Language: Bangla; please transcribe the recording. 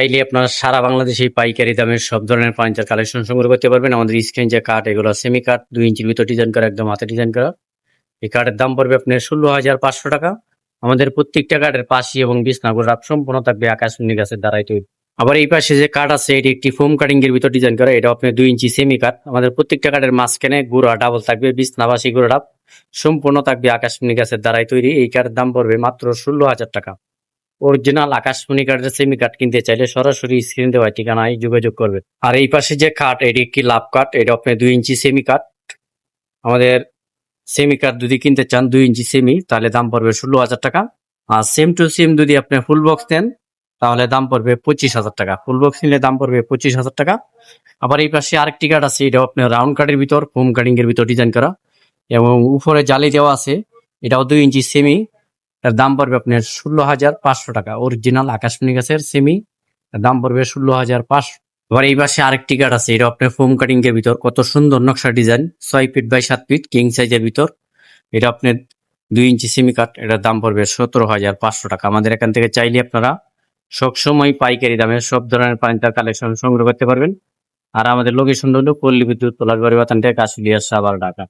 চাইলে আপনারা সারা বাংলাদেশে পাইকারি দামে সব ধরনের ফার্নিচার কালেকশন সংগ্রহ করতে পারবেন। আমাদের স্ক্রিন যে কাঠ এগুলো সেমি কাঠ দুই ইঞ্চির ভিতর ডিজাইন করা, একদম হাতে ডিজাইন করা। এই কাঠের দাম পড়বে আপনার ষোলো হাজার পাঁচশো টাকা। আমাদের প্রত্যেকটা কাঠের পাশি এবং বিছনাগুলো সম্পূর্ণ থাকবে আকাশমণি গাছের দ্বারাই তৈরি। আবার এই পাশে যে কাঠ আছে, এটি একটি ফোম কাটিং এর ভিতর ডিজাইন করা এটা আপনার দুই ইঞ্চি সেমি কাঠ আমাদের প্রত্যেকটা কাঠের মাঝখানে গুড়া ডাবল থাকবে, বিছনাবাসী গুড়া ডাব সম্পূর্ণ থাকবে আকাশমণি গাছের দ্বারাই তৈরি। এই কাঠের দাম পড়বে মাত্র ষোলো হাজার টাকা। অরিজিনাল আকাশমণি কাঠের সেমি কাঠ কিনতে চাইলে সরাসরি স্ক্রিন দেওয়া ঠিকানায় যোগাযোগ করবে আর এই পাশে যে কাঠ এটি একটি লাভ কাঠ এটা আপনি দুই ইঞ্চি সেমি কাঠ আমাদের সেমি কাঠ যদি কিনতে চান দুই ইঞ্চি সেমি তাহলে দাম পড়বে ষোলো হাজার টাকা। আর সেম টু সেম যদি আপনি ফুল বক্স নেন, তাহলে দাম পড়বে পঁচিশ হাজার টাকা। ফুল বক্স নিলে দাম পড়বে পঁচিশ হাজার টাকা। আবার এই পাশে আরেকটি কাঠ আছে এটা আপনার রাউন্ড কাঠের ভিতর ফোম কাটিং এর ভিতর ডিজাইন করা। এবং উপরে জালি দেওয়া আছে, এটাও দুই ইঞ্চি সেমি এর দাম পড়বে আপনার ষোলো হাজার পাঁচশো টাকা। অরিজিনাল আকাশমণি গাছের সেমি দাম পড়বে ষোলো হাজার পাঁচশো। আবার এই পাশে আরেকটি কাঠ আছে, এটা আপনার ফোম কাটিং এর ভিতর। কত সুন্দর নকশা ডিজাইন ছয় ফিট বাই সাত ফিট কিং সাইজের ভিতর। এটা আপনার দুই ইঞ্চি সেমি কাঠ এটার দাম পড়বে সতেরো হাজার পাঁচশো টাকা। আমাদের এখান থেকে চাইলে আপনারা সবসময় পাইকারি দামে সব ধরনের ফার্নিচার কালেকশন সংগ্রহ করতে পারবেন। আর আমাদের লোকেশন হলো পল্লী বিদ্যুৎ পলাশবাড়ি বাতান থেকে কাশুলিয়া সাবার ঢাকা।